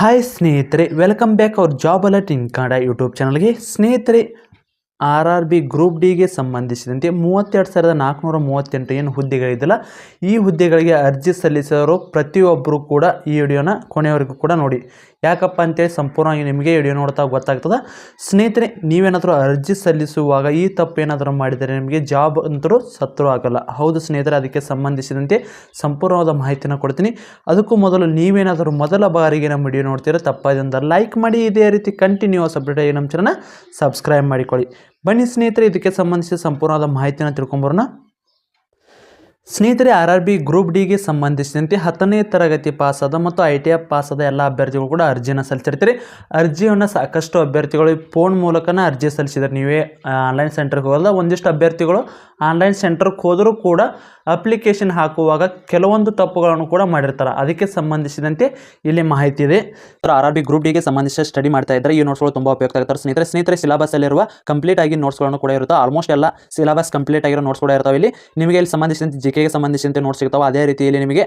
Hi ಸ್ನೇಹಿತರೆ. Welcome back ಅವ್ರ job alert in Kannada YouTube ಚಾನಲ್ಗೆ ಸ್ನೇಹಿತರೆ ಆರ್ ಆರ್ ಬಿ ಗ್ರೂಪ್ ಡಿಗೆ ಸಂಬಂಧಿಸಿದಂತೆ ಮೂವತ್ತೆರಡು ಸಾವಿರದ ನಾಲ್ಕುನೂರ ಮೂವತ್ತೆಂಟು ಏನು ಹುದ್ದೆಗಳಿದೆಯಲ್ಲ ಈ ಹುದ್ದೆಗಳಿಗೆ ಅರ್ಜಿ ಸಲ್ಲಿಸಿದವರು ಪ್ರತಿಯೊಬ್ಬರು ಕೂಡ ಈ ವಿಡಿಯೋನ ಕೊನೆಯವರೆಗೂ ಕೂಡ ನೋಡಿ. ಯಾಕಪ್ಪ ಅಂತೇಳಿ ಸಂಪೂರ್ಣವಾಗಿ ನಿಮಗೆ ವಿಡಿಯೋ ನೋಡ್ತಾ ಗೊತ್ತಾಗ್ತದೆ. ಸ್ನೇಹಿತರೆ, ನೀವೇನಾದರೂ ಅರ್ಜಿ ಸಲ್ಲಿಸುವಾಗ ಈ ತಪ್ಪು ಏನಾದರೂ ಮಾಡಿದರೆ ನಿಮಗೆ ಜಾಬ್ ಅಂತರೂ ಸತ್ರು ಆಗಲ್ಲ. ಹೌದು ಸ್ನೇಹಿತರೆ, ಅದಕ್ಕೆ ಸಂಬಂಧಿಸಿದಂತೆ ಸಂಪೂರ್ಣವಾದ ಮಾಹಿತಿನ ಕೊಡ್ತೀನಿ. ಅದಕ್ಕೂ ಮೊದಲು ನೀವೇನಾದರೂ ಮೊದಲ ಬಾರಿಗೆ ನಮ್ಮ ವಿಡಿಯೋ ನೋಡ್ತೀರಾ ತಪ್ಪಾದಿಂದ ಲೈಕ್ ಮಾಡಿ, ಇದೇ ರೀತಿ ಕಂಟಿನ್ಯೂಸ್ ಅಪ್ಡೇಟ್ ಆಗಿ ನಮ್ಮ ಚಾನಲ್ನ ಸಬ್ಸ್ಕ್ರೈಬ್ ಮಾಡಿಕೊಳ್ಳಿ. ಬನ್ನಿ ಸ್ನೇಹಿತರೆ, ಇದಕ್ಕೆ ಸಂಬಂಧಿಸಿದ ಸಂಪೂರ್ಣವಾದ ಮಾಹಿತಿನ ತಿಳ್ಕೊಂಬರೋಣ. ಸ್ನೇಹಿತರೆ ಆರ್ ಆರ್ ಬಿ ಗ್ರೂಪ್ ಡಿಗೆ ಸಂಬಂಧಿಸಿದಂತೆ ಹತ್ತನೇ ತರಗತಿ ಪಾಸಾದ ಮತ್ತು ಐ ಟಿ ಎಫ್ ಪಾಸಾದ ಎಲ್ಲ ಅಭ್ಯರ್ಥಿಗಳು ಕೂಡ ಅರ್ಜಿಯನ್ನು ಸಲ್ಲಿಸಿರ್ತೀರಿ. ಅರ್ಜಿಯನ್ನು ಸಾಕಷ್ಟು ಅಭ್ಯರ್ಥಿಗಳು ಫೋನ್ ಮೂಲಕನ ಅರ್ಜಿ ಸಲ್ಲಿಸಿದ್ದಾರೆ. ನೀವೇ ಆನ್ಲೈನ್ ಸೆಂಟರ್ಗೆ ಹೋಗಲ್ಲ ಒಂದಿಷ್ಟು ಅಭ್ಯರ್ಥಿಗಳು ಆನ್ಲೈನ್ ಸೆಂಟರ್ಗೆ ಹೋದರೂ ಕೂಡ ಅಪ್ಲಿಕೇಶನ್ ಹಾಕುವಾಗ ಕೆಲವೊಂದು ತಪ್ಪುಗಳನ್ನು ಕೂಡ ಮಾಡಿರ್ತಾರೆ. ಅದಕ್ಕೆ ಸಂಬಂಧಿಸಿದಂತೆ ಇಲ್ಲಿ ಮಾಹಿತಿ ಇದೆ. ಆರ್ ಆರ್ ಬಿ ಗ್ರೂಪ್ ಡಿಗೆ ಸಂಬಂಧಿಸಿದ ಸ್ಟಡಿ ಮಾಡ್ತಾ ಇದ್ದಾರೆ ಈ ನೋಟ್ಸ್ಗಳು ತುಂಬ ಉಪಯುಕ್ತ ಆಗ್ತಾರೆ. ಸ್ನೇಹಿತರೆ ಸ್ನೇಹಿತರೆ ಸಿಲೆಬಸ್ಸಲ್ಲಿರುವ ಕಂಪ್ಲೀಟ್ ಆಗಿ ನೋಟ್ಸ್ಗಳನ್ನು ಕೂಡ ಇರುತ್ತೆ. ಆಲ್ಮೋಸ್ಟ್ ಎಲ್ಲ ಸಿಲಬಸ್ ಕಂಪ್ಲೀಟ್ ಆಗಿರೋ ನೋಟ್ಸ್ ಕೂಡ ಇರ್ತಾವೆ ಇಲ್ಲಿ. ನಿಮಗೆ ಇಲ್ಲಿ ಸಂಬಂಧಿಸಿದಂತೆ ಜಿ ಕೆಗೆ ಸಂಬಂಧಿಸಿದಂತೆ ನೋಟ್ಸ್ ಸಿಗ್ತಾವೆ. ಅದೇ ರೀತಿಯಲ್ಲಿ ನಿಮಗೆ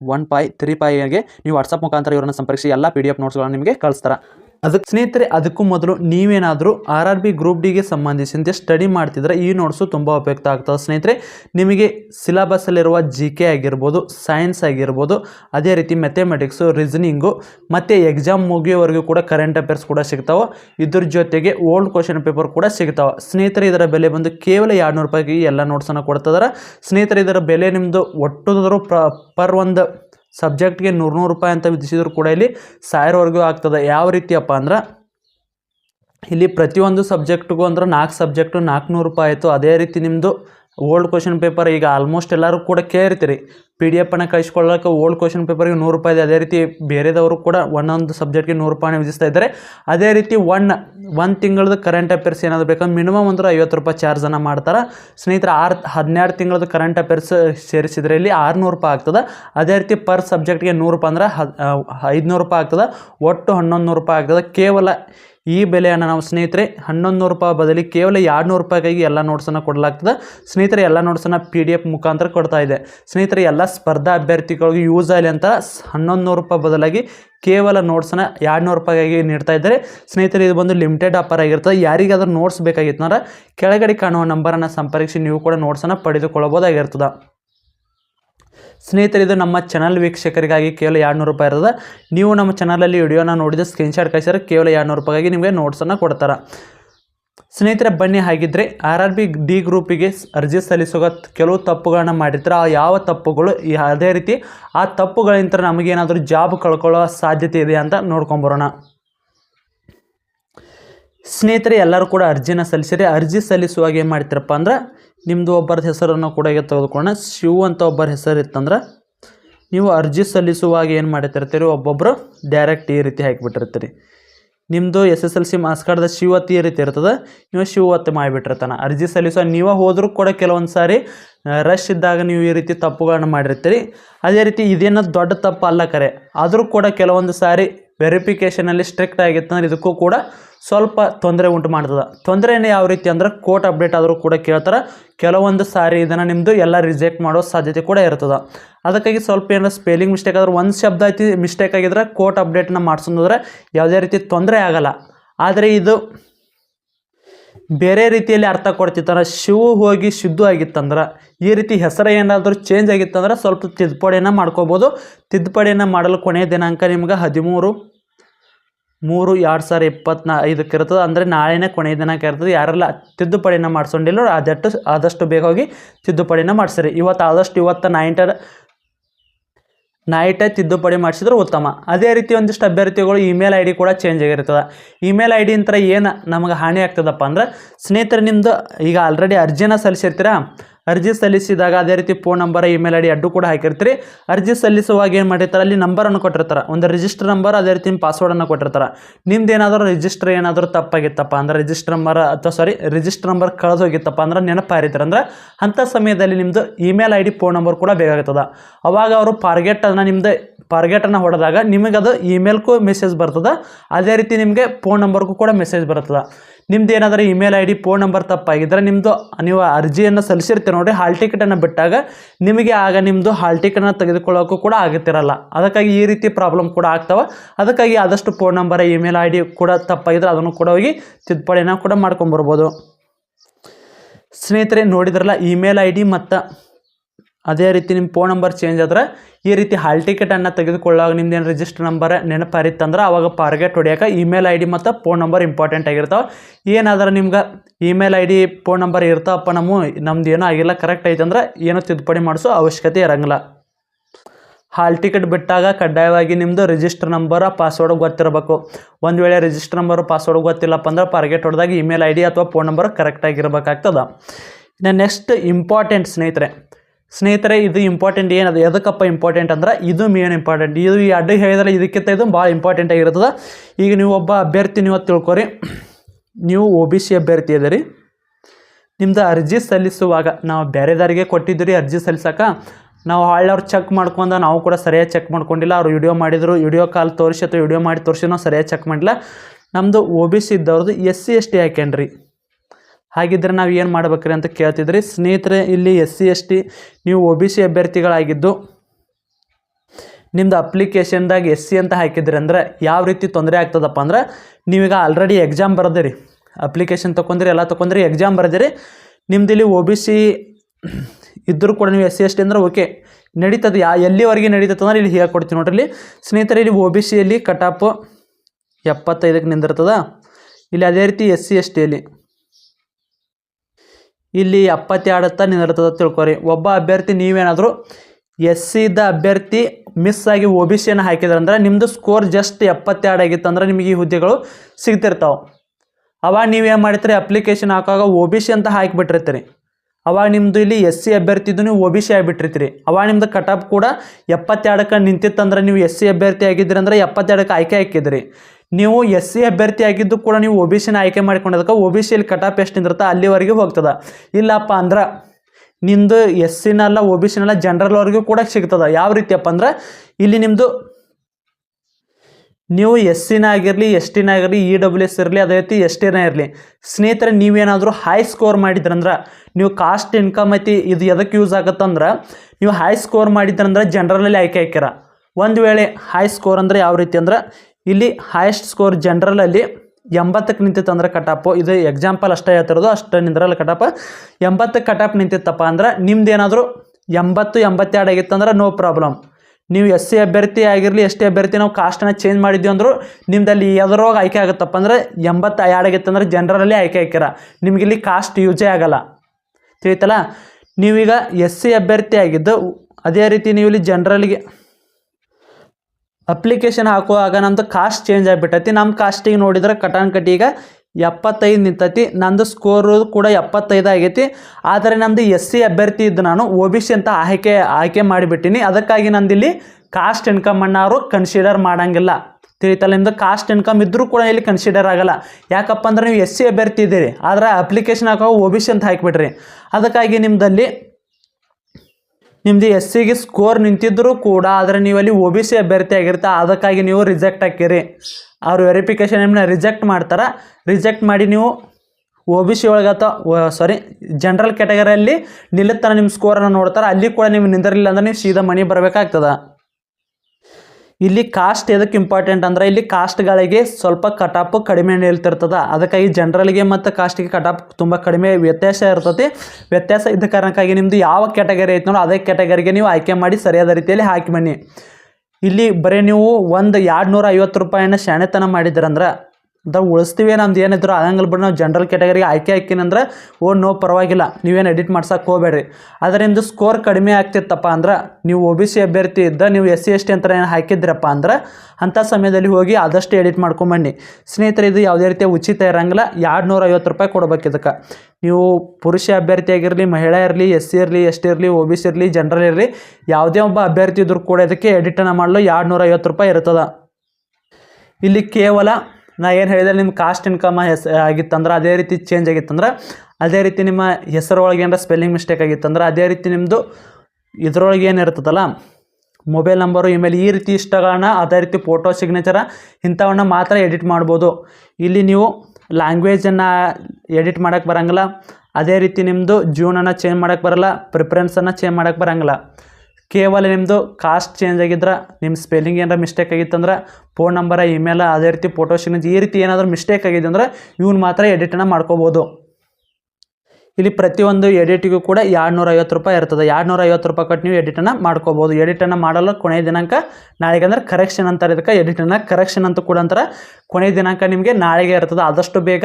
one five three ಪಾಯ್ಗೆ ನೀವು ವಾಟ್ಸಪ್ ಮುಖಾಂತರ ಇವರನ್ನು ಸಂಪರ್ಕಿಸಿ, ಎಲ್ಲ ಪಿ ಡಿ ಎಫ್ ನೋಟ್ಸ್ಗಳನ್ನು ನಿಮಗೆ ಕಳಿಸ್ತಾರೆ. ಅದಕ್ಕೆ ಸ್ನೇಹಿತರೆ, ಅದಕ್ಕೂ ಮೊದಲು ನೀವೇನಾದರೂ ಆರ್ ಆರ್ ಬಿ ಗ್ರೂಪ್ ಡಿಗೆ ಸಂಬಂಧಿಸಿದಂತೆ ಸ್ಟಡಿ ಮಾಡ್ತಿದ್ರೆ ಈ ನೋಟ್ಸು ತುಂಬ ಉಪಯುಕ್ತ ಆಗ್ತದೆ ಸ್ನೇಹಿತರೆ, ನಿಮಗೆ ಸಿಲೆಬಸ್ಸಲ್ಲಿರುವ ಜಿ ಕೆ ಆಗಿರ್ಬೋದು ಸೈನ್ಸ್ ಆಗಿರ್ಬೋದು, ಅದೇ ರೀತಿ ಮೆಥಮೆಟಿಕ್ಸು ರೀಸನಿಂಗು ಮತ್ತು ಎಕ್ಸಾಮ್ ಮುಗಿಯೋವರೆಗೂ ಕೂಡ ಕರೆಂಟ್ ಅಫೇರ್ಸ್ ಕೂಡ ಸಿಗ್ತಾವೆ. ಇದ್ರ ಜೊತೆಗೆ ಓಲ್ಡ್ ಕ್ವಶನ್ ಪೇಪರ್ ಕೂಡ ಸಿಗ್ತಾವೆ. ಸ್ನೇಹಿತರೆ, ಇದರ ಬೆಲೆ ಬಂದು ಕೇವಲ ಎರಡು ನೂರು ರೂಪಾಯಿಗೆ ಎಲ್ಲ ನೋಟ್ಸನ್ನು ಕೊಡ್ತಿದ್ದಾರೆ ಸ್ನೇಹಿತರೆ, ಇದರ ಬೆಲೆ ನಿಮ್ಮದು ಒಟ್ಟು ಪರ್ ಒಂದು ಸಬ್ಜೆಕ್ಟ್ಗೆ ನೂರು ನೂರು ರೂಪಾಯಿ ಅಂತ ವಿಧಿಸಿದ್ರು ಕೂಡ ಇಲ್ಲಿ ಸಾವಿರವರೆಗೂ ಆಗ್ತದೆ. ಯಾವ ರೀತಿಯಪ್ಪ ಅಂದ್ರೆ ಇಲ್ಲಿ ಪ್ರತಿಯೊಂದು ಸಬ್ಜೆಕ್ಟ್ಗೂ ಅಂದ್ರೆ ನಾಲ್ಕು ಸಬ್ಜೆಕ್ಟು ನಾಲ್ಕುನೂರು ರೂಪಾಯಿ ಆಯಿತು. ಅದೇ ರೀತಿ ನಿಮ್ಮದು ಓಲ್ಡ್ ಕ್ವಶನ್ ಪೇಪರ್ ಈಗ ಆಲ್ಮೋಸ್ಟ್ ಎಲ್ಲರೂ ಕೂಡ ಕೇಳಿರ್ತೀರಿ ಪಿ ಡಿ ಎಫನ್ನು ಕಳಿಸ್ಕೊಳ್ಳೋಕೆ ಓಲ್ಡ್ ಕ್ವಶನ್ ಪೇಪರ್ಗೆ ನೂರು ರೂಪಾಯಿ ಅದೇ ರೀತಿ ಬೇರೆದವರು ಕೂಡ ಒಂದೊಂದು ಸಬ್ಜೆಕ್ಟ್ಗೆ ನೂರು ರೂಪಾಯಿ ವಿಧಿಸ್ತಾ ಇದ್ದಾರೆ. ಅದೇ ರೀತಿ ಒನ್ ಒಂದು ತಿಂಗಳದ ಕರೆಂಟ್ ಅಫೇರ್ಸ್ ಏನಾದರೂ ಬೇಕಂದ್ರೆ ಮಿನಿಮಮ್ ಅಂದ್ರೆ ಐವತ್ತು ರೂಪಾಯಿ ಚಾರ್ಜನ್ನು ಮಾಡ್ತಾರೆ? ಸ್ನೇಹಿತರೆ, ಆರು ಹದಿನೆರಡು ತಿಂಗಳದ್ದು ಕರೆಂಟ್ ಅಫೇರ್ಸ್ ಸೇರಿಸಿದ್ರೆ ಇಲ್ಲಿ ಆರುನೂರು ರೂಪಾಯಿ ಆಗ್ತದೆ. ಅದೇ ರೀತಿ ಪರ್ ಸಬ್ಜೆಕ್ಟ್ಗೆ ನೂರು ರೂಪಾಯಿ ಅಂದ್ರೆ ಐದುನೂರು ರೂಪಾಯಿ ಆಗ್ತದೆ. ಒಟ್ಟು ಹನ್ನೊಂದು ನೂರು ರೂಪಾಯಿ ಆಗ್ತದೆ. ಕೇವಲ ಈ ಬೆಲೆಯನ್ನು ನಾವು ಸ್ನೇಹಿತರೆ ಹನ್ನೊಂದು ನೂರು ರೂಪಾಯಿ ಬದಲಿ ಕೇವಲ ಎರಡು ನೂರು ರೂಪಾಯಿಗಾಗಿ ಎಲ್ಲ ನೋಟ್ಸನ್ನು ಕೊಡಲಾಗ್ತದೆ. ಸ್ನೇಹಿತರೆ, ಎಲ್ಲ ನೋಟ್ಸನ್ನು ಪಿ ಡಿ ಎಫ್ ಮುಖಾಂತರ ಕೊಡ್ತಾ ಇದೆ. ಸ್ನೇಹಿತರೆ, ಎಲ್ಲ ಸ್ಪರ್ಧಾ ಅಭ್ಯರ್ಥಿಗಳಿಗೆ ಯೂಸ್ ಆಗಲಿ ಅಂತ ಹನ್ನೊಂದು ನೂರು ರೂಪಾಯಿ ಬದಲಾಗಿ ಕೇವಲ ನೋಟ್ಸನ್ನ ಎರಡು ನೂರು ರೂಪಾಯಿಗಾಗಿ ನೀಡ್ತಾ ಇದ್ದಾರೆ. ಸ್ನೇಹಿತರೆ, ಇದು ಬಂದು ಲಿಮಿಟೆಡ್ ಆಫರ್ ಆಗಿರ್ತದೆ. ಯಾರಿಗಾದ್ರೂ ನೋಟ್ಸ್ ಬೇಕಾಗಿತ್ತು ಕೆಳಗಡೆ ಕಾಣುವ ನಂಬರನ್ನು ಸಂಪರ್ಕಿಸಿ, ನೀವು ಕೂಡ ನೋಟ್ಸನ್ನು ಪಡೆದುಕೊಳ್ಳಬಹುದಾಗಿರ್ತದೆ. ಸ್ನೇಹಿತರೆ ಇದು ನಮ್ಮ ಚಾನಲ್ ವೀಕ್ಷಕರಿಗಾಗಿ ಕೇವಲ ಎರಡು ರೂಪಾಯಿ ಇರೋದು. ನೀವು ನಮ್ಮ ಚಾನಲಲ್ಲಿ ವಿಡಿಯೋನ ನೋಡಿದ ಸ್ಕ್ರೀನ್ಶಾಟ್ ಕಳಿಸಿದ್ರೆ ಕೇವಲ ಎರಡು ರೂಪಾಯಿಗೆ ನಿಮಗೆ ನೋಟ್ಸನ್ನು ಕೊಡ್ತಾರೆ. ಸ್ನೇಹಿತರೆ, ಬನ್ನಿ ಹಾಗಿದ್ರೆ ಆರ್ ಆರ್ ಬಿ ಡಿ ಗ್ರೂಪಿಗೆ ಅರ್ಜಿ ಸಲ್ಲಿಸುವ ಕೆಲವು ತಪ್ಪುಗಳನ್ನ ಮಾಡಿರ್ತಾರೆ ಆ ಯಾವ ತಪ್ಪುಗಳು ಅದೇ ರೀತಿ ಆ ತಪ್ಪುಗಳಿಂದ ನಮಗೇನಾದರೂ ಜಾಬ್ ಕಳ್ಕೊಳ್ಳೋ ಸಾಧ್ಯತೆ ಇದೆ ಅಂತ ನೋಡ್ಕೊಂಬರೋಣ. ಸ್ನೇಹಿತರೆ, ಎಲ್ಲರೂ ಕೂಡ ಅರ್ಜಿನ ಸಲ್ಲಿಸಿದ್ರೆ ಅರ್ಜಿ ಸಲ್ಲಿಸುವಾಗ ಏನು ಮಾಡ್ತಿರಪ್ಪ ಅಂದ್ರೆ ನಿಮ್ಮದು ಒಬ್ಬರ ಹೆಸರನ್ನು ಕೂಡ ಈಗ ತೆಗೆದುಕೊಳ್ಳೋಣ. ಶಿವ ಅಂತ ಒಬ್ಬರ ಹೆಸರು ಇತ್ತಂದ್ರೆ ನೀವು ಅರ್ಜಿ ಸಲ್ಲಿಸುವಾಗ ಏನು ಮಾಡಿರ್ತೀರಿ? ಒಬ್ಬೊಬ್ಬರು ಡೈರೆಕ್ಟ್ ಈ ರೀತಿ ಹಾಕಿಬಿಟ್ಟಿರ್ತೀರಿ. ನಿಮ್ಮದು S S L C marks ಕಾರ್ಡ್ದ ಈ ರೀತಿ ಇರ್ತದೆ. ನೀವು ಶಿವತ್ತು ಮಾಡಿಬಿಟ್ಟಿರ್ತಾನೆ. ಅರ್ಜಿ ಸಲ್ಲಿಸುವ ನೀವೇ ಹೋದರೂ ಕೂಡ ಕೆಲವೊಂದು ಸಾರಿ ರಶ್ ಇದ್ದಾಗ ನೀವು ಈ ರೀತಿ ತಪ್ಪುಗಳನ್ನು ಮಾಡಿರ್ತೀರಿ. ಅದೇ ರೀತಿ ಇದೇನೋ ದೊಡ್ಡ ತಪ್ಪು ಅಲ್ಲ ಕರೆ. ಆದರೂ ಕೂಡ ಕೆಲವೊಂದು ಸಾರಿ ವೆರಿಫಿಕೇಷನಲ್ಲಿ ಸ್ಟ್ರಿಕ್ಟ್ ಆಗಿತ್ತು ಅಂದರೆ ಇದಕ್ಕೂ ಕೂಡ ಸ್ವಲ್ಪ ತೊಂದರೆ ಉಂಟು ಮಾಡ್ತದೆ. ತೊಂದರೆನೇ ಯಾವ ರೀತಿ ಅಂದ್ರೆ ಕೋರ್ಟ್ ಅಪ್ಡೇಟ್ ಆದರೂ ಕೂಡ ಕೇಳ್ತಾರೆ. ಕೆಲವೊಂದು ಸಾರಿ ಇದನ್ನು ನಿಮ್ಮದು ಎಲ್ಲ ರಿಜೆಕ್ಟ್ ಮಾಡೋ ಸಾಧ್ಯತೆ ಕೂಡ ಇರ್ತದೆ. ಅದಕ್ಕಾಗಿ ಸ್ವಲ್ಪ ಏನಾದ್ರು ಸ್ಪೆಲ್ಲಿಂಗ್ ಮಿಸ್ಟೇಕ್ ಆದ್ರೆ ಒಂದು ಶಬ್ದ ಐತಿ ಮಿಸ್ಟೇಕ್ ಆಗಿದ್ರೆ ಕೋರ್ಟ್ ಅಪ್ಡೇಟ್ನ ಮಾಡ್ಸೋದ್ರೆ ಯಾವುದೇ ರೀತಿ ತೊಂದರೆ ಆಗಲ್ಲ. ಆದರೆ ಇದು ಬೇರೆ ರೀತಿಯಲ್ಲಿ ಅರ್ಥ ಕೊಡ್ತಿತ್ತಂದ್ರೆ ಶಿವು ಹೋಗಿ ಶುದ್ಧ ಆಗಿತ್ತಂದ್ರೆ, ಈ ರೀತಿ ಹೆಸರು ಏನಾದರೂ ಚೇಂಜ್ ಆಗಿತ್ತಂದ್ರೆ ಸ್ವಲ್ಪ ತಿದ್ದುಪಡಿಯನ್ನು ಮಾಡ್ಕೋಬೋದು. ತಿದ್ದುಪಡಿಯನ್ನು ಮಾಡಲು ಕೊನೆಯ ದಿನಾಂಕ ನಿಮ್ಗೆ ಹದಿಮೂರು, ಮೂರು, ಎರಡು ಸಾವಿರ ಇಪ್ಪತ್ನಾ ಐದಕ್ಕೆ ಇರ್ತದೆ. ಅಂದರೆ ನಾಳೆನೇ ಕೊನೆಯ ದಿನಾಂಕ ಇರ್ತದೆ. ಯಾರೆಲ್ಲ ತಿದ್ದುಪಡಿನ ಮಾಡಿಸ್ಕೊಂಡಿಲ್ಲ ಆದಷ್ಟು ಆದಷ್ಟು ಬೇಗ ಹೋಗಿ ತಿದ್ದುಪಡಿನ ಮಾಡಿಸ್ರಿ. ಇವತ್ತು ಆದಷ್ಟು ಇವತ್ತು ನೈಂಟರ್ ನೈಟೇ ತಿದ್ದುಪಡಿ ಮಾಡಿಸಿದ್ರೆ ಉತ್ತಮ. ಅದೇ ರೀತಿ ಒಂದಿಷ್ಟು ಅಭ್ಯರ್ಥಿಗಳು ಇಮೇಲ್ ಐ ಕೂಡ ಚೇಂಜ್ ಆಗಿರ್ತದೆ. ಇಮೇಲ್ ಐ ಡಿ ಅಂತ ಏನು ನಮಗೆ ಹಾನಿ ಆಗ್ತದಪ್ಪ ಅಂದ್ರೆ, ಸ್ನೇಹಿತರೆ ನಿಮ್ಮದು ಈಗ ಆಲ್ರೆಡಿ ಅರ್ಜಿನ ಸಲ್ಲಿಸಿರ್ತೀರಾ? ಅರ್ಜಿ ಸಲ್ಲಿಸಿದಾಗ ಅದೇ ರೀತಿ phone number email I D ಅಡ್ಡು ಕೂಡ ಹಾಕಿರ್ತೀರಿ. ಅರ್ಜಿ ಸಲ್ಲಿಸುವಾಗ ಏನು ಮಾಡಿರ್ತಾರೆ? ಅಲ್ಲಿ ನಂಬರನ್ನು ಕೊಟ್ಟಿರ್ತಾರೆ. ಒಂದು ರಿಜಿಸ್ಟರ್ ನಂಬರ್ ಅದೇ ರೀತಿ ಪಾಸ್ವರ್ಡನ್ನು ಕೊಟ್ಟಿರ್ತಾರೆ. ನಿಮ್ದು ಏನಾದರೂ ರಿಜಿಸ್ಟರ್ ಏನಾದರೂ ತಪ್ಪಾಗಿತ್ತಪ್ಪ ಅಂದ್ರೆ ರಿಜಿಸ್ಟರ್ ನಂಬರ್ ಅಥವಾ ಸಾರಿ ರಿಜಿಸ್ಟರ್ ನಂಬರ್ ಕಳೆದು ಹೋಗಿತ್ತಪ್ಪ ಅಂದ್ರೆ ನೆನಪಾರಿತಾರೆ. ಅಂದ್ರೆ ಅಂಥ ಸಮಯದಲ್ಲಿ ನಿಮ್ಮದು email I D phone number ಕೂಡ ಬೇಕಾಗ್ತದೆ. ಅವಾಗ ಅವರು ಫಾರ್ಗೆಟ್ ನಿಮ್ದು ನಿಮ್ಮದು ಫಾರ್ಗೆಟನ್ನು ಹೊಡೆದಾಗ ನಿಮಗೆ ಅದು ಇಮೇಲ್ಗೂ ಮೆಸೇಜ್ ಬರ್ತದೆ. ಅದೇ ರೀತಿ ನಿಮಗೆ ಫೋನ್ ನಂಬರ್ಗೂ ಕೂಡ ಮೆಸೇಜ್ ಬರ್ತದೆ. ನಿಮ್ದು ಏನಾದರೂ email I D phone number ತಪ್ಪಾಗಿದ್ದರೆ ನಿಮ್ಮದು ನೀವು ಅರ್ಜಿಯನ್ನು ಸಲ್ಲಿಸಿರ್ತೀರ ನೋಡಿ ಹಾಲ್ ಟಿಕೆಟನ್ನು ಬಿಟ್ಟಾಗ ನಿಮಗೆ ಆಗ ನಿಮ್ಮದು ಹಾಲ್ ಟಿಕೆಟನ್ನು ತೆಗೆದುಕೊಳ್ಳೋಕ್ಕೂ ಕೂಡ ಆಗುತ್ತಿರಲ್ಲ ಅದಕ್ಕಾಗಿ ಈ ರೀತಿ ಪ್ರಾಬ್ಲಮ್ ಕೂಡ ಆಗ್ತವೆ. ಅದಕ್ಕಾಗಿ ಆದಷ್ಟು phone number email I D ಕೂಡ ತಪ್ಪಾಗಿದ್ದರೆ ಅದನ್ನು ಕೂಡ ಹೋಗಿ ತಿದ್ದುಪಡಿನ ಕೂಡ ಮಾಡ್ಕೊಂಬರ್ಬೋದು ಸ್ನೇಹಿತರೆ, ನೋಡಿದ್ರಲ್ಲ ಇಮೇಲ್ ಐ ಡಿ ಮತ್ತು ಅದೇ ರೀತಿ ನಿಮ್ಮ ಫೋನ್ ನಂಬರ್ ಚೇಂಜ್ ಆದ್ರೆ ಈ ರೀತಿ ಹಾಲ್ ಟಿಕೆಟನ್ನು ತೆಗೆದುಕೊಳ್ಳುವಾಗ ನಿಮ್ದು ಏನು ರಿಜಿಸ್ಟರ್ ನಂಬರ್ ನೆನಪಾರಿತ್ತಂದ್ರೆ ಅವಾಗ ಪಾರ್ಗೆಟ್ ಹೊಡಿಯೋಕೆ ಇಮೇಲ್ ಐ ಡಿ ಮತ್ತು ಫೋನ್ ನಂಬರ್ ಇಂಪಾರ್ಟೆಂಟ್ ಆಗಿರ್ತಾವೆ. ಏನಾದ್ರೆ ನಿಮ್ಗೆ email I D phone number ಇರ್ತಾವಪ್ಪ ನಮ್ಮ, ನಮ್ದು ಏನೂ ಆಗಿಲ್ಲ ಕರೆಕ್ಟ್ ಐತಂದ್ರೆ ಏನೋ ತಿದ್ದುಪಡಿ ಮಾಡಿಸೋ ಅವಶ್ಯಕತೆ ಇರೋಂಗಿಲ್ಲ. ಹಾಲ್ ಟಿಕೆಟ್ ಬಿಟ್ಟಾಗ ಕಡ್ಡಾಯವಾಗಿ ನಿಮ್ಮದು ರಿಜಿಸ್ಟರ್ ನಂಬರ್ ಪಾಸ್ವರ್ಡ್ ಗೊತ್ತಿರಬೇಕು. ಒಂದು ವೇಳೆ ರಿಜಿಸ್ಟರ್ ನಂಬರ್ ಪಾಸ್ವರ್ಡ್ ಗೊತ್ತಿಲ್ಲಪ್ಪ ಅಂದ್ರೆ ಪಾರ್ಗೆಟ್ ಹೊಡೆದಾಗ ಇಮೇಲ್ ಐ ಡಿ ಅಥವಾ ಫೋನ್ ನಂಬರ್ ಕರೆಕ್ಟಾಗಿರ್ಬೇಕಾಗ್ತದೆ ಇನ್ನು ನೆಕ್ಸ್ಟ್ ಇಂಪಾರ್ಟೆಂಟ್ ಸ್ನೇಹಿತರೆ ಸ್ನೇಹಿತರೆ, ಇದು ಇಂಪಾರ್ಟೆಂಟ್ ಏನದು ಎದಕ್ಕಪ್ಪ ಇಂಪಾರ್ಟೆಂಟ್ ಅಂದ್ರೆ ಇದು ಮೇನ್ ಇಂಪಾರ್ಟೆಂಟ್ ಇದು ಈ ಅಡ್ಡ ಹೇಳಿದ್ರೆ ಇದಕ್ಕಿಂತ ಇದು ಭಾಳ ಇಂಪಾರ್ಟೆಂಟ್ ಆಗಿರ್ತದೆ. ಈಗ ನೀವು ಒಬ್ಬ ಅಭ್ಯರ್ಥಿ ನೀವು ತಿಳ್ಕೊರಿ. ನೀವು ಒ ಬಿ ಸಿ ಅಭ್ಯರ್ಥಿ ಇದೀರಿ. ನಿಮ್ದು ಅರ್ಜಿ ಸಲ್ಲಿಸುವಾಗ, ನಾವು ಬೇರೆದಾರಿಗೆ ಕೊಟ್ಟಿದ್ದೀರಿ ಅರ್ಜಿ ಸಲ್ಲಿಸೋಕೆ. ನಾವು ಹಳ್ಳವ್ರು ಚೆಕ್ ಮಾಡ್ಕೊಂಡು ನಾವು ಕೂಡ ಸರಿಯಾಗಿ ಚೆಕ್ ಮಾಡ್ಕೊಂಡಿಲ್ಲ. ಅವ್ರು ವಿಡಿಯೋ ಮಾಡಿದ್ರು ವಿಡಿಯೋ ಕಾಲ್ ತೋರಿಸಿ ಅಥವಾ ವಿಡಿಯೋ ಮಾಡಿ ತೋರಿಸಿ ನಾವು ಸರಿಯಾಗಿ ಚೆಕ್ ಮಾಡಿಲ್ಲ. ನಮ್ಮದು ಒ ಬಿ ಸಿ ಇದ್ದವ್ರದ್ದು ಎಸ್ ಸಿ ಎಸ್ ಟಿ ಹಾಗಿದ್ರೆ ನಾವು ಏನು ಮಾಡ್ಬೇಕ್ರಿ ಅಂತ ಕೇಳ್ತಿದ್ರಿ. ಸ್ನೇಹಿತರೆ, ಇಲ್ಲಿ ಎಸ್ ಸಿ ಎಸ್ ಟಿ ನೀವು ಒ ಬಿ ಸಿ ಅಭ್ಯರ್ಥಿಗಳಾಗಿದ್ದು, ನಿಮ್ದು ಅಪ್ಲಿಕೇಶನ್ದಾಗ ಎಸ್ ಸಿ ಅಂತ ಹಾಕಿದ್ರಿ ಅಂದ್ರೆ ಯಾವ ರೀತಿ ತೊಂದರೆ ಆಗ್ತದಪ್ಪ ಅಂದ್ರೆ ನೀವೀಗ ಆಲ್ರೆಡಿ ಎಕ್ಸಾಮ್ ಬರೆದಿರಿ. ಅಪ್ಲಿಕೇಶನ್ ತೊಗೊಂಡ್ರಿ ಎಲ್ಲ ತೊಗೊಂಡ್ರಿ ಎಕ್ಸಾಮ್ ಬರೆದಿರಿ. ನಿಮ್ದು ಇಲ್ಲಿ ಒ ಬಿ ಸಿ ಇದ್ದರೂ ಕೂಡ ನೀವು ಎಸ್ ಸಿ ಎಸ್ ಟಿ ಅಂದ್ರೆ ಓಕೆ ನಡೀತದೆ, ಯಾ ಎಲ್ಲಿವರೆಗೆ ನಡೀತದೆ ಅಂದ್ರೆ ಇಲ್ಲಿ ಹೇಳ್ಕೊಡ್ತೀನಿ ನೋಡ್ರಿ ಇಲ್ಲಿ. ಸ್ನೇಹಿತರೆ, ಇಲ್ಲಿ ಒ ಬಿ ಸಿಯಲ್ಲಿ ಕಟಾಪು ಎಪ್ಪತ್ತೈದಕ್ಕೆ ನಿಂದಿರ್ತದ. ಇಲ್ಲಿ ಅದೇ ರೀತಿ ಎಸ್ ಸಿ ಎಸ್ ಟಿಯಲ್ಲಿ ಇಲ್ಲಿ ಎಪ್ಪತ್ತೆರಡು ಹತ್ತ ನಿಂದಿರ್ತದೆ ತಿಳ್ಕೊರಿ. ಒಬ್ಬ ಅಭ್ಯರ್ಥಿ ನೀವೇನಾದರೂ ಎಸ್ ಸಿದ ಅಭ್ಯರ್ಥಿ ಮಿಸ್ ಆಗಿ ಒ ಬಿ ಸಿಯನ್ನು ಹಾಕಿದ್ರೆ ಅಂದ್ರೆ ನಿಮ್ಮದು ಸ್ಕೋರ್ ಜಸ್ಟ್ ಎಪ್ಪತ್ತೆರಡು ಆಗಿತ್ತು ಅಂದ್ರೆ ನಿಮಗೆ ಈ ಹುದ್ದೆಗಳು ಸಿಗ್ತಿರ್ತಾವೆ. ಅವಾಗ ನೀವೇನು ಮಾಡಿದ್ರಿ ಅಪ್ಲಿಕೇಶನ್ ಹಾಕುವಾಗ ಒ ಬಿ ಸಿ ಅಂತ ಹಾಕಿಬಿಟ್ಟಿರ್ತೀರಿ. ಅವಾಗ ನಿಮ್ಮದು ಇಲ್ಲಿ ಎಸ್ ಸಿ ಅಭ್ಯರ್ಥಿದು ನೀವು ಒ ಬಿ ಸಿ ಆಗಿಬಿಟ್ಟಿರ್ತೀರಿ. ಅವಾಗ ನಿಮ್ಮದು ಕಟಾಪ್ ಕೂಡ ಎಪ್ಪತ್ತೆರಡಕ್ಕೆ ನಿಂತಿತ್ತಂದ್ರೆ ನೀವು ಎಸ್ ಸಿ ಅಭ್ಯರ್ಥಿ ಆಗಿದ್ರಿ ಅಂದ್ರೆ ಎಪ್ಪತ್ತೆರಡಕ್ಕೆ ಆಯ್ಕೆ ಹಾಕಿದ್ರಿ. ನೀವು ಎಸ್ ಸಿ ಅಭ್ಯರ್ಥಿ ಆಗಿದ್ದು ಕೂಡ ನೀವು ಒ ಬಿ ಸಿನ ಆಯ್ಕೆ ಮಾಡ್ಕೊಂಡದಕ್ಕೆ ಒ ಬಿ ಸಿಯಲ್ಲಿ ಕಟಾಪ್ ಎಷ್ಟು ನಿಂದಿರುತ್ತೆ ಅಲ್ಲಿವರೆಗೆ ಹೋಗ್ತದೆ. ಇಲ್ಲಪ್ಪ ಅಂದ್ರೆ ನಿಮ್ಮದು ಎಸ್ ಸಿನಲ್ಲ ಒ ಬಿ ಸಿನಲ್ಲ ಜನರಲ್ವರೆಗೂ ಕೂಡ ಸಿಗ್ತದೆ. ಯಾವ ರೀತಿಯಪ್ಪ ಅಂದ್ರೆ ಇಲ್ಲಿ ನಿಮ್ಮದು ನೀವು ಎಸ್ ಸಿನ ಆಗಿರಲಿ ಎಸ್ ಟಿನ ಆಗಿರಲಿ ಇ ಡಬ್ಲ್ಯೂ ಎಸ್ ಇರಲಿ, ಅದೇ ರೀತಿ ಎಸ್ ಟಿನ ಇರಲಿ, ಸ್ನೇಹಿತರೆ ನೀವೇನಾದರೂ ಹೈ ಸ್ಕೋರ್ ಮಾಡಿದ್ರಂದ್ರೆ, ನೀವು ಕಾಸ್ಟ್ ಇನ್ಕಮ್ ಐತಿ, ಇದು ಎದಕ್ಕೆ ಯೂಸ್ ಆಗುತ್ತಂದ್ರೆ, ನೀವು ಹೈ ಸ್ಕೋರ್ ಮಾಡಿದ್ರಂದ್ರೆ ಜನರಲಲ್ಲಿ ಆಯ್ಕೆ ಹಾಕ್ಯಾರ. ಒಂದು ವೇಳೆ ಹೈ ಸ್ಕೋರ್ ಅಂದರೆ ಯಾವ ರೀತಿ ಅಂದ್ರೆ ಇಲ್ಲಿ ಹೈಯೆಸ್ಟ್ ಸ್ಕೋರ್ ಜನ್ರಲಲ್ಲಿ ಎಂಬತ್ತಕ್ಕೆ ನಿಂತಿತ್ತು ಅಂದ್ರೆ ಕಟಾಪು ಇದು ಎಕ್ಸಾಂಪಲ್ ಅಷ್ಟೇ ಹೇಳ್ತಿರೋದು, ಅಷ್ಟು ನಿಂದ್ರಲ್ಲಿ ಕಟಾಪ ಎಂಬತ್ತಕ್ಕೆ ಕಟಾಪ್ ನಿಂತಿತ್ತಪ್ಪ ಅಂದ್ರೆ ನಿಮ್ದು ಏನಾದರೂ ಎಂಬತ್ತು, ಎಂಬತ್ತೆರಡು ಆಗಿತ್ತು ಅಂದ್ರೆ ನೋ ಪ್ರಾಬ್ಲಮ್ ನೀವು ಎಸ್ ಸಿ ಅಭ್ಯರ್ಥಿ ಆಗಿರಲಿ ಎಸ್ ಟಿ ಅಭ್ಯರ್ಥಿ ನಾವು ಕಾಸ್ಟನ್ನ ಚೇಂಜ್ ಮಾಡಿದ್ವಿ ಅಂದರೂ ನಿಮ್ದಲ್ಲಿ ಎದರೊಳಗೆ ಆಯ್ಕೆ ಆಗುತ್ತಪ್ಪ ಅಂದ್ರೆ ಎಂಬತ್ತು ಎರಡು ಆಗಿತ್ತು ಅಂದ್ರೆ ಜನರಲ್ಲೇ ಆಯ್ಕೆ ಆಯ್ಕಿರ ನಿಮ್ಗೆ ಇಲ್ಲಿ ಕಾಸ್ಟ್ ಯೂಸೇ ಆಗಲ್ಲ. ತಿಳಿತಲ್ಲ? ನೀವೀಗ ಎಸ್ ಸಿ ಅಭ್ಯರ್ಥಿ ಆಗಿದ್ದು, ಅದೇ ರೀತಿ ನೀವು ಇಲ್ಲಿ ಜನರಲ್ಗೆ ಅಪ್ಲಿಕೇಶನ್ ಹಾಕುವಾಗ ನಮ್ಮದು ಕಾಸ್ಟ್ ಚೇಂಜ್ ಆಗಿಬಿಟ್ಟೈತಿ. ನಮ್ಮ ಕಾಸ್ಟಿಗೆ ನೋಡಿದ್ರೆ ಕಟಾನ್ ಕಟ್ಟಿಗೆ ಎಪ್ಪತ್ತೈದು ನಿಂತೈತಿ. ನಂದು ಸ್ಕೋರು ಕೂಡ ಎಪ್ಪತ್ತೈದು ಆಗೈತಿ. ಆದರೆ ನಮ್ಮದು ಎಸ್ ಸಿ ಅಭ್ಯರ್ಥಿ ಇದ್ದು ನಾನು ಒ ಬಿ ಸಿ ಅಂತ ಆಯ್ಕೆ ಆಯ್ಕೆ ಮಾಡಿಬಿಟ್ಟಿನಿ. ಅದಕ್ಕಾಗಿ ನಂದು ಇಲ್ಲಿ ಕಾಸ್ಟ್ ಇನ್ಕಮ್ ಅನ್ನೋರು ಕನ್ಸಿಡರ್ ಮಾಡೋಂಗಿಲ್ಲ. ತಿಳಿತಲ್ಲ ನಿಮ್ದು ಕಾಸ್ಟ್ ಇನ್ಕಮ್ ಇದ್ದರೂ ಕೂಡ ಇಲ್ಲಿ ಕನ್ಸಿಡರ್ ಆಗಲ್ಲ. ಯಾಕಪ್ಪ ಅಂದ್ರೆ ನೀವು ಎಸ್ ಸಿ ಅಭ್ಯರ್ಥಿ ಇದ್ದೀರಿ. ಆದರೆ ಅಪ್ಲಿಕೇಶನ್ ಹಾಕೋ ಒ ಬಿ ಸಿ ಅಂತ ಹಾಕಿಬಿಟ್ರಿ. ಅದಕ್ಕಾಗಿ ನಿಮ್ಮದಲ್ಲಿ ನಿಮ್ದು ಎಸ್ ಸಿಗೆ ಸ್ಕೋರ್ ನಿಂತಿದ್ದರೂ ಕೂಡ ಆದರೆ ನೀವು ಅಲ್ಲಿ ಒ ಬಿ ಸಿ ಅಭ್ಯರ್ಥಿ ಆಗಿರ್ತಾ, ಅದಕ್ಕಾಗಿ ನೀವು ರಿಜೆಕ್ಟ್ ಹಾಕಿರಿ. ಅವ್ರು ವೆರಿಫಿಕೇಷನ್ ನಿಮ್ಮನ್ನ ರಿಜೆಕ್ಟ್ ಮಾಡ್ತಾರೆ? ರಿಜೆಕ್ಟ್ ಮಾಡಿ ನೀವು ಒ ಬಿ ಸಿ ಒಳಗೆ ಅಥವಾ ಸಾರಿ ಜನರಲ್ ಕ್ಯಾಟಗರಿಯಲ್ಲಿ ನಿಲ್ಲುತ್ತಾನೆ ನಿಮ್ಮ ಸ್ಕೋರನ್ನು ನೋಡ್ತಾರೆ? ಅಲ್ಲಿ ಕೂಡ ನೀವು ನಿಂದಿರಲಿಲ್ಲ ಅಂದ್ರೆ ನೀವು ಸೀದಾ ಮನೆ ಬರಬೇಕಾಗ್ತದೆ. ಇಲ್ಲಿ ಕಾಸ್ಟ್ ಎದಕ್ಕೆ ಇಂಪಾರ್ಟೆಂಟ್ ಅಂದ್ರೆ ಇಲ್ಲಿ ಕಾಸ್ಟ್ಗಳಿಗೆ ಸ್ವಲ್ಪ ಕಟಾಪು ಕಡಿಮೆ ನಿಲ್ತಿರ್ತದ ಅದಕ್ಕಾಗಿ ಜನರಲ್ಗೆ ಮತ್ತು ಕಾಸ್ಟಿಗೆ ಕಟಾಪ್ ತುಂಬ ಕಡಿಮೆ ವ್ಯತ್ಯಾಸ ಇರ್ತದೆ ವ್ಯತ್ಯಾಸ ಇದ್ದ ಕಾರಣಕ್ಕಾಗಿ ನಿಮ್ದು ಯಾವ ಕ್ಯಾಟಗರಿ ಐತೆ ನೋಡೋ, ಅದೇ ಕ್ಯಾಟಗರಿಗೆ ನೀವು ಆಯ್ಕೆ ಮಾಡಿ ಸರಿಯಾದ ರೀತಿಯಲ್ಲಿ ಹಾಕಿ ಬನ್ನಿ. ಇಲ್ಲಿ ಬರೀ ನೀವು ಒಂದು ಎರಡು ನೂರ ಐವತ್ತು ರೂಪಾಯಿನ ಶಾಣೆತನ ಮಾಡಿದ್ರಂದ್ರೆ ಅಂತ ಉಳಿಸ್ತೀವಿ. ನಮ್ದು ಏನಿದ್ರು ಆಗಂಗಿಲ್ಲ ಬಿಟ್ಟು ನಾವು ಜನರಲ್ ಕ್ಯಾಟಗರಿಗೆ ಆಯ್ಕೆ ಹಾಕಿನಂದ್ರೆ ಓ, ನೋ, ಪರವಾಗಿಲ್ಲ. ನೀವೇನು ಎಡಿಟ್ ಮಾಡ್ಸೋಕ್ಕೆ ಹೋಗ್ಬೇಡ್ರಿ. ಅದರಿಂದ ಸ್ಕೋರ್ ಕಡಿಮೆ ಆಗ್ತಿತ್ತಪ್ಪ ಅಂದ್ರೆ, ನೀವು ಒ ಬಿ ಸಿ ಅಭ್ಯರ್ಥಿ ಇದ್ದ, ನೀವು ಎಸ್ ಸಿ ಎಸ್ ಟಿ ಅಂತ ಏನು ಹಾಕಿದ್ರಪ್ಪ ಅಂದ್ರೆ, ಅಂಥ ಸಮಯದಲ್ಲಿ ಹೋಗಿ ಆದಷ್ಟು ಎಡಿಟ್ ಮಾಡ್ಕೊಂಬನ್ನಿ. ಸ್ನೇಹಿತರೆ, ಇದು ಯಾವುದೇ ರೀತಿಯ ಉಚಿತ ಇರೋಂಗಿಲ್ಲ. ಎರಡು ನೂರ ಐವತ್ತು ರೂಪಾಯಿ ಕೊಡ್ಬೇಕು ಇದಕ್ಕೆ. ನೀವು ಪುರುಷ ಅಭ್ಯರ್ಥಿ ಆಗಿರಲಿ, ಮಹಿಳಾ ಇರಲಿ ಎಸ್ ಸಿ ಇರಲಿ ಎಸ್ ಟಿ ಇರಲಿ ಒ ಬಿ ಸಿ ಇರಲಿ ಜನರಲ್ ಇರಲಿ, ಯಾವುದೇ ಒಬ್ಬ ಅಭ್ಯರ್ಥಿ ಇದ್ರೂ ಕೂಡ ಇದಕ್ಕೆ ಎಡಿಟನ್ನು ಮಾಡಲು. ಎರಡು ನೂರ ಐವತ್ತು ರೂಪಾಯಿ ಇರ್ತದೆ. ಇಲ್ಲಿ ಕೇವಲ ನಾ ಏನು ಹೇಳಿದೆ ನಿಮ್ಮ ಕಾಸ್ಟ್ ಇನ್ಕಮ್ ಹೆಸ್, ಆಗಿತ್ತಂದ್ರೆ ಅದೇ ರೀತಿ ಚೇಂಜ್ ಆಗಿತ್ತಂದ್ರೆ ಅದೇ ರೀತಿ ನಿಮ್ಮ ಹೆಸರೊಳಗೆ ಏನಾರ ಸ್ಪೆಲ್ಲಿಂಗ್ ಮಿಸ್ಟೇಕ್ ಆಗಿತ್ತಂದ್ರೆ ಅದೇ ರೀತಿ ನಿಮ್ಮದು ಇದರೊಳಗೆ ಏನಿರ್ತದಲ್ಲ ಮೊಬೈಲ್ ನಂಬರು ಇಮೇಲ್ ಈ ರೀತಿ ಇಷ್ಟಗಳನ್ನ ಅದೇ ರೀತಿ ಫೋಟೋ ಸಿಗ್ನೇಚರ ಇಂಥವನ್ನ ಮಾತ್ರ ಎಡಿಟ್ ಮಾಡ್ಬೋದು. ಇಲ್ಲಿ ನೀವು ಲ್ಯಾಂಗ್ವೇಜನ್ನು ಎಡಿಟ್ ಮಾಡೋಕ್ಕೆ ಬರೋಂಗಿಲ್ಲ, ಅದೇ ರೀತಿ ನಿಮ್ಮದು ಜೂನನ್ನು ಚೇಂಜ್ ಮಾಡೋಕ್ಕೆ ಬರೋಲ್ಲ ಪ್ರಿಫರೆನ್ಸನ್ನು ಚೇಂಜ್ ಮಾಡೋಕ್ಕೆ ಬರಂಗಿಲ್ಲ. ಕೇವಲ ನಿಮ್ಮದು ಕಾಸ್ಟ್ ಚೇಂಜ್ ಆಗಿದ್ರೆ ನಿಮ್ಮ ಸ್ಪೆಲ್ಲಿಂಗ್ ಏನಾರ ಮಿಸ್ಟೇಕ್ ಆಗಿತ್ತಂದ್ರೆ ಫೋನ್ ನಂಬರ ಇಮೇಲ ಅದೇ ರೀತಿ ಫೋಟೋ ಸಿಗ್ನೇಚರ್ ಈ ರೀತಿ ಏನಾದರೂ ಮಿಸ್ಟೇಕ್ ಆಗಿದೆ ಅಂದ್ರೆ ಇವ್ನು ಮಾತ್ರ ಎಡಿಟನ್ನು ಮಾಡ್ಕೋಬೋದು. ಇಲ್ಲಿ ಪ್ರತಿಯೊಂದು ಎಡಿಟಿಗೂ ಕೂಡ ಎರಡು ಐವತ್ತು ರೂಪಾಯಿ ಇರ್ತದೆ. ಎರಡು ಐವತ್ತು ರೂಪಾಯಿ ಕೊಟ್ಟು ನೀವು ಎಡಿಟನ್ನು ಮಾಡ್ಕೋಬೋದು. ಎಡಿಟನ್ನು ಮಾಡಲು ಕೊನೆಯ ದಿನಾಂಕ ನಾಳೆಗೆ ಅಂದರೆ ಕರೆಕ್ಷನ್ ಅಂತಾರೆ. ಇದಕ್ಕೆ ಎಡಿಟನ್ನು ಕರೆಕ್ಷನ್ ಅಂತ ಕೂಡ ಅಂತಾರೆ. ಕೊನೆಯ ದಿನಾಂಕ ನಿಮಗೆ ನಾಳೆಗೆ ಇರ್ತದೆ. ಆದಷ್ಟು ಬೇಗ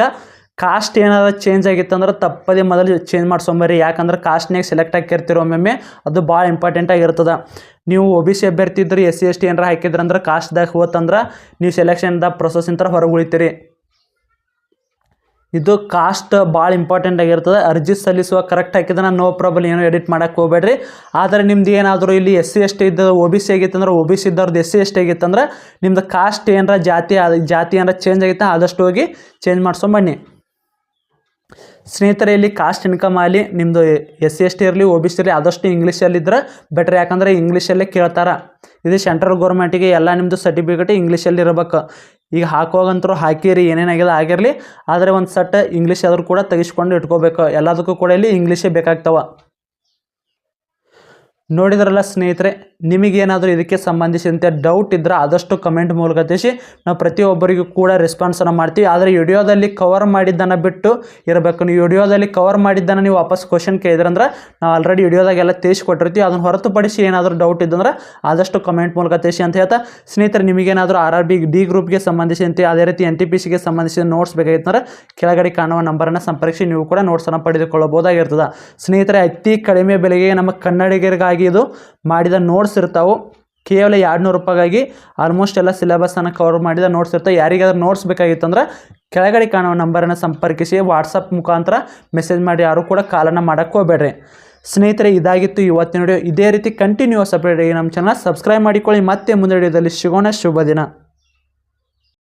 ಕಾಸ್ಟ್ ಏನಾದ್ರು ಚೇಂಜ್ ಆಗಿತ್ತಂದ್ರೆ ತಪ್ಪದೇ ಮೊದಲು ಚೇಂಜ್ ಮಾಡ್ಸೊಂಬರಿ ಯಾಕಂದ್ರೆ ಕಾಸ್ಟ್ನಾಗ ಸೆಲೆಕ್ಟ್ ಆಗಿರ್ತಿರೋ ಒಮ್ಮೊಮ್ಮೆ ಅದು ಭಾಳ ಇಂಪಾರ್ಟೆಂಟ್ ಆಗಿರ್ತದೆ. ನೀವು ಒ ಬಿ ಸಿ ಅಭ್ಯರ್ಥಿ ಇದ್ದರೆ ಎಸ್ ಸಿ ಎಸ್ ಟಿ ಏನಾರ ಹಾಕಿದ್ರಂದ್ರೆ ಕಾಸ್ಟ್ದಾಗ ಹೋತಂದ್ರೆ ನೀವು ಸೆಲೆಕ್ಷನ್ದಾಗ ಪ್ರೊಸೆಸ್ಸಿಂದ ಹೊರಗೆ ಉಳಿತೀರಿ. ಇದು ಕಾಸ್ಟ್ ಭಾಳ ಇಂಪಾರ್ಟೆಂಟ್ ಆಗಿರ್ತದೆ. ಅರ್ಜಿ ಸಲ್ಲಿಸುವ ಕರೆಕ್ಟ್ ಹಾಕಿದ್ರೆ ನೋ ಪ್ರಾಬ್ಲಮ್ ಏನೋ ಎಡಿಟ್ ಮಾಡೋಕ್ಕೆ ಹೋಗ್ಬೇಡ್ರಿ. ಆದರೆ ನಿಮ್ದು ಏನಾದರೂ ಇಲ್ಲಿ ಎಸ್ ಸಿ ಎಸ್ ಟಿ ಇದ್ದ ಒ ಬಿ ಸಿ ಆಗಿತ್ತಂದ್ರೆ ಒ ಬಿ ಸಿ ಇದ್ದವ್ರದ್ದು ಎಸ್ ಸಿ ಎಸ್ ಟಿ ಆಗಿತ್ತಂದ್ರೆ ನಿಮ್ದು ಕಾಸ್ಟ್ ಏನಾರ ಜಾತಿ ಜಾತಿ ಏನಾರ ಚೇಂಜ್ ಆಗಿತ್ತು, ಆದಷ್ಟು ಹೋಗಿ ಚೇಂಜ್ ಮಾಡ್ಸ್ಕೊಂಬನ್ನಿ ಸ್ನೇಹಿತರೆ, ಇಲ್ಲಿ ಕಾಸ್ಟ್ ಇನ್ಕಮ್ ಆಗಲಿ ನಿಮ್ಮದು ಎಸ್ ಸಿ ಎಸ್ ಟಿ ಇರಲಿ ಒ ಬಿ ಸಿ ಇರಲಿ, ಆದಷ್ಟು ಇಂಗ್ಲೀಷಲ್ಲಿದ್ದರೆ ಬೆಟ್ರ್ ಯಾಕಂದರೆ ಇಂಗ್ಲೀಷಲ್ಲೇ ಕೇಳ್ತಾರೆ. ಇದು ಸೆಂಟ್ರಲ್ ಗೌರ್ಮೆಂಟಿಗೆ ಎಲ್ಲ ನಿಮ್ಮದು ಸರ್ಟಿಫಿಕೇಟ್ ಇಂಗ್ಲೀಷಲ್ಲಿ ಇರಬೇಕು. ಈಗ ಹಾಕೋಗಂತರೂ ಹಾಕಿರಿ ಏನೇನಾಗಿದೆ ಆಗಿರಲಿ. ಆದರೆ ಒಂದು ಸಟ್ ಇಂಗ್ಲೀಷ್ ಆದರೂ ಕೂಡ ತೆಗೆಸ್ಕೊಂಡು ಇಟ್ಕೋಬೇಕು. ಎಲ್ಲದಕ್ಕೂ ಕೂಡ ಇಲ್ಲಿ ಇಂಗ್ಲೀಷೇ ಬೇಕಾಗ್ತವೆ. ನೋಡಿದ್ರಲ್ಲ ಸ್ನೇಹಿತರೆ ನಿಮಗೇನಾದರೂ ಇದಕ್ಕೆ ಸಂಬಂಧಿಸಿದಂತೆ ಡೌಟ್ ಇದ್ದರೆ ಆದಷ್ಟು ಕಮೆಂಟ್ ಮೂಲಕ ತಿಳಿಸಿ. ನಾವು ಪ್ರತಿಯೊಬ್ಬರಿಗೂ ಕೂಡ ರೆಸ್ಪಾನ್ಸನ್ನು ಮಾಡ್ತೀವಿ. ಆದರೆ ವಿಡಿಯೋದಲ್ಲಿ ಕವರ್ ಮಾಡಿದ್ದನ್ನು ಬಿಟ್ಟು ಇರಬೇಕು. ನೀವು ವಿಡಿಯೋದಲ್ಲಿ ಕವರ್ ಮಾಡಿದ್ದನ್ನು ನೀವು ವಾಪಸ್ ಕ್ವಶನ್ ಕೇಳಿದ್ರಂದ್ರೆ ನಾವು ಆಲ್ರೆಡಿ ವಿಡಿಯೋದಾಗೆಲ್ಲ ತಿಳಿಸ್ಕೊಟ್ಟಿರ್ತೀವಿ. ಅದನ್ನು ಹೊರತುಪಡಿಸಿ ಏನಾದರೂ ಡೌಟ್ ಇದ್ದಂದ್ರೆ ಆದಷ್ಟು ಕಮೆಂಟ್ ಮೂಲಕ ತಿಳಿಸಿ ಅಂತ ಹೇಳ್ತಾ. ಸ್ನೇಹಿತರೆ, ನಿಮಗೇನಾದರೂ ಆರ್ ಆರ್ ಬಿ ಡಿ ಗ್ರೂಪ್ಗೆ ಸಂಬಂಧಿಸಿದಂತೆ ಅದೇ ರೀತಿ ಎನ್ ಟಿ ಪಿ ಸಿಗೆ ಸಂಬಂಧಿಸಿದ ನೋಟ್ಸ್ ಬೇಕಾಗಿತ್ತಂದ್ರೆ ಕೆಳಗಡೆ ಕಾಣುವ ನಂಬರನ್ನು ಸಂಪರ್ಕಿಸಿ. ನೀವು ಕೂಡ ನೋಟ್ಸನ್ನು ಪಡೆದುಕೊಳ್ಳಬಹುದಾಗಿರ್ತದೆ. ಸ್ನೇಹಿತರೆ, ಅತಿ ಕಡಿಮೆ ಬೆಲೆಗೆ ನಮ್ಮ ಕನ್ನಡಿಗರಿಗಾಗಿ ಇದು ಮಾಡಿದ ನೋಟ್ಸ್ ಇರ್ತಾವೆ, ಕೇವಲ ಎರಡು ನೂರು ರೂಪಾಯಿಗಾಗಿ ಆಲ್ಮೋಸ್ಟ್ ಎಲ್ಲ ಸಿಲೆಬಸನ್ನು ಕವರ್ ಮಾಡಿದ ನೋಟ್ಸ್ ಇರ್ತವೆ. ಯಾರಿಗಾದ್ರೂ ನೋಟ್ಸ್ ಬೇಕಾಗಿತ್ತಂದ್ರೆ ಕೆಳಗಡೆ ಕಾಣುವ ನಂಬರನ್ನು ಸಂಪರ್ಕಿಸಿ ವಾಟ್ಸಪ್ ಮುಖಾಂತರ ಮೆಸೇಜ್ ಮಾಡಿ, ಯಾರು ಕೂಡ ಕಾಲನ್ನು ಮಾಡೋಕ್ಕೆ ಹೋಗಬೇಡ್ರಿ. ಸ್ನೇಹಿತರೆ, ಇದಾಗಿತ್ತು ಇವತ್ತಿನ ವಿಡಿಯೋ ಇದೇ ರೀತಿ ಕಂಟಿನ್ಯೂಸ್ ಅಪ್ಡೇಟ್ ನಮ್ಮ ಚಾನಲ್ ಸಬ್ಸ್ಕ್ರೈಬ್ ಮಾಡಿಕೊಳ್ಳಿ. ಮತ್ತೆ ಮುಂದೆ ವಿಡಿಯೋದಲ್ಲಿ ಸಿಗೋಣ. ಶುಭ ದಿನ.